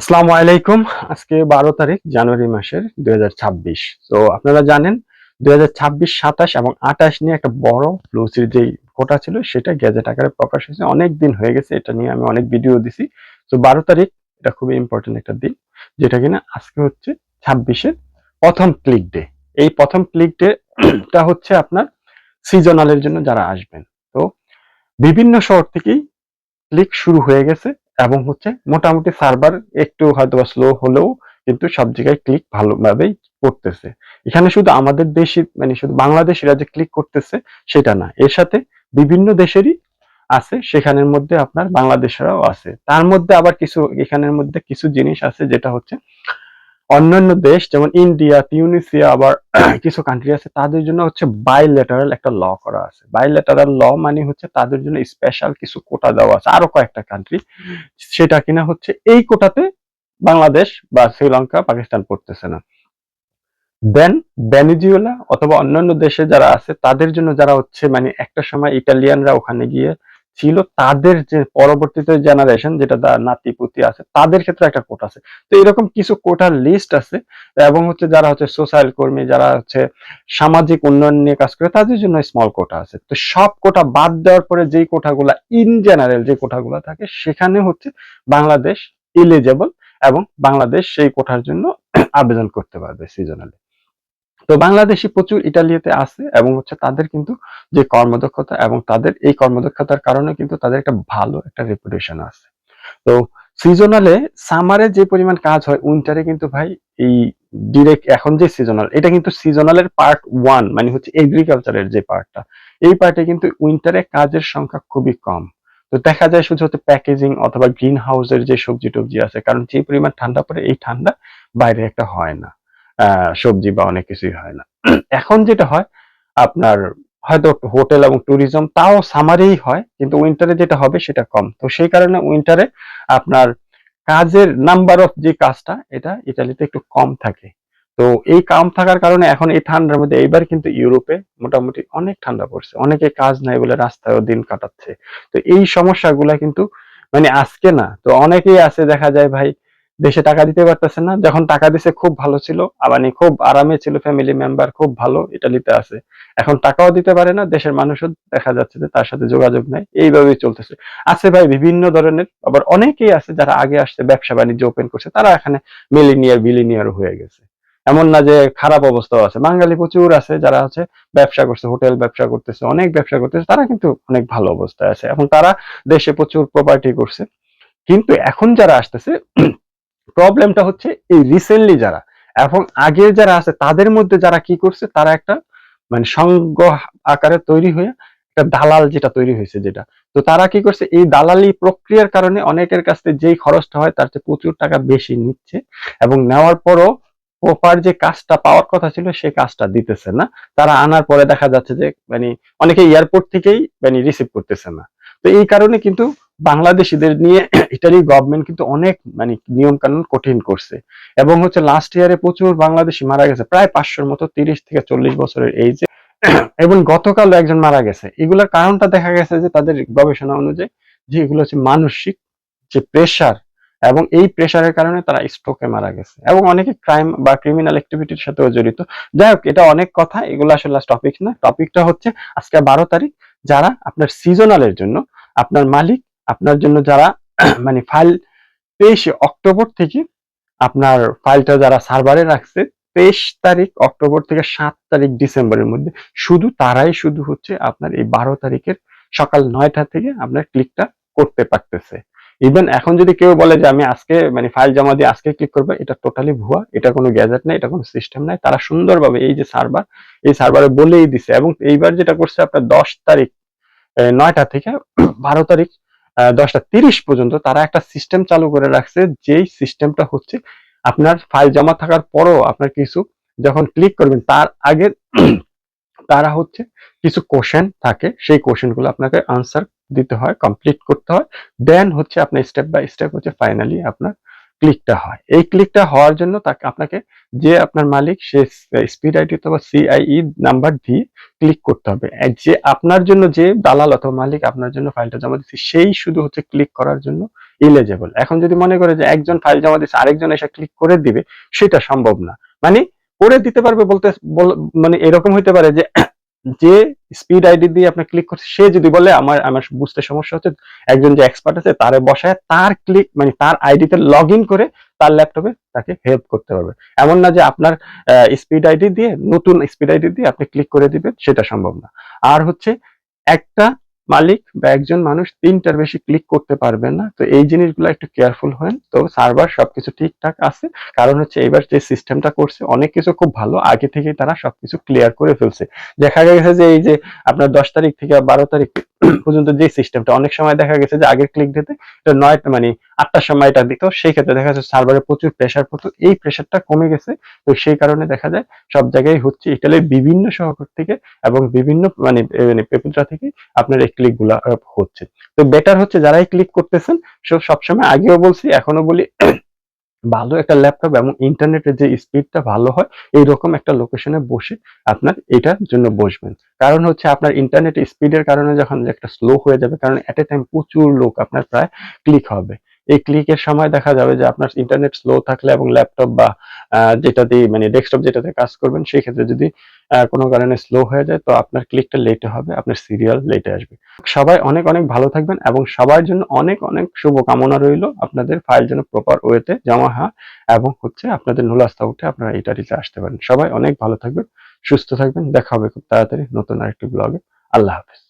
আসসালামু আলাইকুম। আজকে বারো তারিখ, জানুয়ারি মাসের দুই হাজার ছাব্বিশ। তো আপনারা জানেন, দুই হাজার ছাব্বিশ, সাতাশ এবং আঠাশ নিয়ে একটা বড় ফ্লুসির যেই কোটা ছিল, সেটা গ্যাজেট আকারে প্রকাশ হয়েছে। অনেক দিন হয়ে গেছে, এটা নিয়ে আমি অনেক ভিডিও দিছি। তো বারো তারিখ, এটা খুবই ইম্পর্টেন্ট একটা দিন, যেটা কিনা আজকে হচ্ছে ছাব্বিশের প্রথম ক্লিক ডে এই প্রথম ক্লিক ডেটা হচ্ছে আপনার সিজনালের জন্য যারা আসবেন। তো বিভিন্ন শহর থেকেই ক্লিক শুরু হয়ে গেছে। এবং হচ্ছে মোটামুটি সার্ভার একটু হয়তো বা স্লো হলেও কিন্তু সব জায়গায় ক্লিক ভালোভাবেই করতেছে। এখানে শুধু আমাদের দেশি মানে শুধু বাংলাদেশিরা যে ক্লিক করতেছে সেটা না, এর সাথে বিভিন্ন দেশেরই আছে, সেখানের মধ্যে আপনার বাংলাদেশরাও আছে। তার মধ্যে আবার কিছু, এখানের মধ্যে কিছু জিনিস আছে যেটা হচ্ছে অন্যান্য দেশ, যেমন ইন্ডিয়া তিউনিসিয়া আবার কিছু কান্ট্রি আছে, তাদের জন্য হচ্ছে বাইলেটারাল একটা ল করা আছে। বাইলেটারাল ল মানে হচ্ছে তাদের জন্য স্পেশাল কিছু কোটা দেওয়া আছে, আরও কয়েকটা কান্ট্রি সেটা কিনা হচ্ছে এই কোটাতে বাংলাদেশ বা শ্রীলঙ্কা, পাকিস্তান পড়তেছে না। দেন ভেনেজুয়েলা অথবা অন্যান্য দেশে যারা আছে, তাদের জন্য যারা হচ্ছে মানে একটা সময় ইটালিয়ানরা ওখানে গিয়ে ছিল তাদের যে পরবর্তীতে জেনারেশন যেটা নাতিপুতি আছে, তাদের ক্ষেত্রে একটা কোট আছে। তো এরকম কিছু কোটার লিস্ট আছে, এবং হচ্ছে যারা হচ্ছে সোশ্যাল কর্মী, যারা হচ্ছে সামাজিক উন্নয়ন নিয়ে কাজ করে, তাদের জন্য স্মল কোটা আছে। তো সব কোটা বাদ দেওয়ার পরে যেই কোটাগুলা ইন জেনারেল যে কোটাগুলা থাকে, সেখানে হচ্ছে বাংলাদেশ ইলিজেবল এবং বাংলাদেশ সেই কোটার জন্য আবেদন করতে পারবে সিজনালি তো বাংলাদেশি প্রচুর ইটালিতে আছে এবং হচ্ছে তাদের কিন্তু যে কর্মদক্ষতা এবং তাদের এই কর্মদক্ষতার কারণে কিন্তু তাদের একটা ভালো একটা রেপুটেশন আছে। তো সিজনালে সামারে যে পরিমাণ কাজ হয় উইন্টারে কিন্তু ভাই এই ডিরেক্ট এখন যে সিজনাল এটা কিন্তু সিজনালের পার্ট ওয়ান মানে হচ্ছে এগ্রিকালচারের যে পার্টটা এই পার্টে কিন্তু উইন্টারে কাজের সংখ্যা খুবই কম। তো দেখা যায় শুধু হচ্ছে প্যাকেজিং অথবা গ্রিন হাউসের যে সবজি টবজি আছে, কারণ যে পরিমাণ ঠান্ডা পড়ে, এই ঠান্ডা বাইরে একটা হয় না। সবজি বা অনেক কিছুই হয় না। এখন যেটা হয়, আপনার হয়তো হোটেল এবং ট্যুরিজম তাও সামারেই হয়, কিন্তু উইন্টারে যেটা হবে সেটা কম। তো সেই কারণে উইন্টারে আপনার কাজের নাম্বার অফ যে কাজটা, এটা ইতালিতে একটু কম থাকে। তো এই কাম থাকার কারণে এখন এই ঠান্ডার মধ্যে এইবার কিন্তু ইউরোপে মোটামুটি অনেক ঠান্ডা পড়ছে। অনেকে কাজ নাই বলে রাস্তায়ও দিন কাটাচ্ছে। তো এই সমস্যাগুলা কিন্তু মানে আজকে না, তো অনেকেই আছে দেখা যায় ভাই দেশে টাকা দিতে পারতেছে না। যখন টাকা দিছে, খুব ভালো ছিল। মানে খুব আরামে ছিল ফ্যামিলি মেম্বার খুব ভালো ইটালিতে আছে। এখন টাকাও দিতে পারে না, দেশের মানুষও দেখা যাচ্ছে যে তার সাথে যোগাযোগ নাই। এইভাবেই চলতেছে। আছে ভাই বিভিন্ন ধরনের, আবার অনেকেই আছে যারা আগে আসছে, ব্যবসা বাণিজ্য ওপেন করছে, তারা এখানে মিলিনিয়ার বিলিনিয়ার হয়ে গেছে। এমন না যে খারাপ অবস্থাও আছে। বাঙালি প্রচুর আছে যারা হচ্ছে ব্যবসা করছে, হোটেল ব্যবসা করতেছে, অনেক ব্যবসা করতেছে, তারা কিন্তু অনেক ভালো অবস্থায় আছে। এখন তারা দেশে প্রচুর প্রপার্টি করছে। কিন্তু এখন যারা আসতেছে প্রবলেমটা হচ্ছে এই রিসেন্টলি যারা এবং আগে যারা আছে, তাদের মধ্যে যারা কি করছে, তারা একটা মানে সঙ্গ আকারে তৈরি হয়ে একটা দালাল যেটা তৈরি হয়েছে যেটা। তো তারা কি করছে, এই দালালি প্রক্রিয়ার কারণে অনেকের কাছ থেকে যেই খরচটা হয়, তার চেয়ে প্রচুর টাকা বেশি নিচ্ছে এবং নেওয়ার পরও প্রপার যে কাজটা পাওয়ার কথা ছিল সেই কাজটা দিতেছে না। তারা আনার পরে দেখা যাচ্ছে যে মানে অনেকে এয়ারপোর্ট থেকেই মানে রিসিভ করতেছে না। তো এই কারণে কিন্তু বাংলাদেশিদের নিয়ে ইটালি গভর্নমেন্ট কিন্তু অনেক মানে নিয়ম কানুন কঠিন করছে। এবং হচ্ছে লাস্ট ইয়ারে প্রচুর বাংলাদেশি মারা গেছে, প্রায় পাঁচশোর মতো, তিরিশ থেকে চল্লিশ বছরের এইজে এবং গতকাল একজন মারা গেছে। এগুলোর কারণটা দেখা গেছে যে তাদের গবেষণা অনুযায়ী যে এগুলো হচ্ছে মানসিক যে প্রেশার এবং এই প্রেশারের কারণে তারা স্ট্রোকে মারা গেছে। এবং অনেকে ক্রাইম বা ক্রিমিনাল অ্যাক্টিভিটির সাথেও জড়িত। যাই হোক, এটা অনেক কথা, এগুলো আসলে টপিক না। টপিকটা হচ্ছে আজকে বারো তারিখ, যারা আপনার সিজনালের জন্য আপনার মালিক আপনার জন্য যারা মানে ফাইল তেইশে অক্টোবর থেকে আপনার ফাইলটা যারা সার্ভারে রাখছে, তেইশ তারিখ অক্টোবর থেকে সাত তারিখ ডিসেম্বরের মধ্যে শুধু তারাই শুধু হচ্ছে আপনার এই বারো তারিখের সকাল নয়টা থেকে আপনার ক্লিকটা করতে পারতেছে। ইভেন এখন যদি কেউ বলে যে আমি আজকে মানে ফাইল জমা দিয়ে আজকে ক্লিক করব, এটা টোটালি ভুয়া, এটা কোনো গ্যাজেট নাই, এটা কোনো সিস্টেম নাই, তারা সুন্দরভাবে এই যে সার্ভার এই সার্ভারে বলেই দিছে এবং এইবার যেটা করছে আপনার দশ তারিখ নয়টা থেকে বারো তারিখ দশটা তিরিশ পর্যন্ত তারা একটা সিস্টেম চালু করে রাখছে, যেই সিস্টেমটা হচ্ছে আপনার ফাইল জমা থাকার পরও আপনার কিছু যখন ক্লিক করবেন, তার আগে তারা হচ্ছে কিছু কোশ্চেন থাকে, সেই কোশ্চেনগুলো আপনাকে আনসার দিতে হয় কমপ্লিট করতে হয় দেন হচ্ছে আপনার স্টেপ বাই স্টেপ হচ্ছে ফাইনালি আপনার ক্লিকটা হয়। এই ক্লিকটা হওয়ার জন্য তাকে, আপনাকে যে আপনার মালিক, সে স্পিড আইডি অথবা সিআইই নাম্বার দিয়ে ক্লিক করতে হবে। যে আপনার জন্য যে দালাল অথবা মালিক আপনার জন্য ফাইলটা জমা দিচ্ছে, সেই শুধু হচ্ছে ক্লিক করার জন্য ইলেজেবল এখন যদি মনে করে যে একজন ফাইল জমা দিচ্ছে আরেকজন এসে ক্লিক করে দিবে, সেটা সম্ভব না। মানে করে দিতে পারবে বলতে, বল- মানে এরকম হইতে পারে যে যে স্পিড আইডি দিয়ে আপনি ক্লিক করছে, সে যদি বলে, আমার আমার বুঝতে সমস্যা হচ্ছে, একজন যে এক্সপার্ট আছে, তারে বসায়, তার ক্লিক মানে তার আইডিতে লগ ইন করে তার ল্যাপটপে তাকে হেল্প করতে পারবে। এমন না যে আপনার স্পিড আইডি দিয়ে, নতুন স্পিড আইডি দিয়ে আপনি ক্লিক করে দিবেন, সেটা সম্ভব না। আর হচ্ছে একটা মালিক বা একজন মানুষ তিনটার বেশি ক্লিক করতে পারবে না। তো এই জিনিসগুলো একটু কেয়ারফুল হন। তো সার্ভার সবকিছু ঠিকঠাক আছে। কারণ হচ্ছে এবার যে সিস্টেমটা করছে অনেক কিছু খুব ভালো। আগে থেকেই তারা সবকিছু ক্লিয়ার করে ফেলছে। দেখা গেছে যে এই যে আপনার দশ তারিখ থেকে বারো তারিখ পর্যন্ত যে সিস্টেমটা অনেক সময় দেখা গেছে যে আগের ক্লিক দিতে এটা নয়টা মানে আটটার সময় এটা দিত। সেই ক্ষেত্রে দেখা যাচ্ছে সার্ভারে প্রচুর প্রেশার পড়তো। এই প্রেশারটা কমে গেছে। তো সেই কারণে দেখা যায় সব জায়গায় হচ্ছে ইটালির বিভিন্ন শহর থেকে এবং বিভিন্ন মানে এ, মানে থেকে আপনার ক্লিকগুলা হচ্ছে। তো বেটার হচ্ছে যারাই ক্লিক করতেছেন সব সবসময় আগেও বলছি এখনও বলি, ভালো একটা ল্যাপটপ এবং ইন্টারনেটের যে স্পিডটা ভালো হয়, এইরকম একটা লোকেশনে বসে আপনার এটার জন্য বসবেন। কারণ হচ্ছে আপনার ইন্টারনেট স্পিডের কারণে যখন একটা স্লো হয়ে যাবে, কারণ এট এ টাইম প্রচুর লোক আপনার প্রায় ক্লিক হবে। এই ক্লিকের সময় দেখা যাবে যে আপনার ইন্টারনেট স্লো থাকলে এবং ল্যাপটপ বা যেটা দিয়ে মানে ডেস্কটপ যেটাতে কাজ করবেন, সেই ক্ষেত্রে যদি কোনো কারণে স্লো হয়ে যায়, তো আপনার ক্লিকটা লেটে হবে, আপনার সিরিয়াল লেটে আসবে। সবাই অনেক অনেক ভালো থাকবেন এবং সবার জন্য অনেক অনেক শুভকামনা রইল আপনাদের ফাইল যেন প্রপার ওয়েতে জমা হয় এবং হচ্ছে আপনাদের নুলাস্তা উঠে আপনারা এটা ইটালিতে আসতে পারেন। সবাই অনেক ভালো থাকবেন, সুস্থ থাকবেন, দেখা হবে খুব তাড়াতাড়ি নতুন আরেকটি ব্লগে আল্লাহ হাফেজ।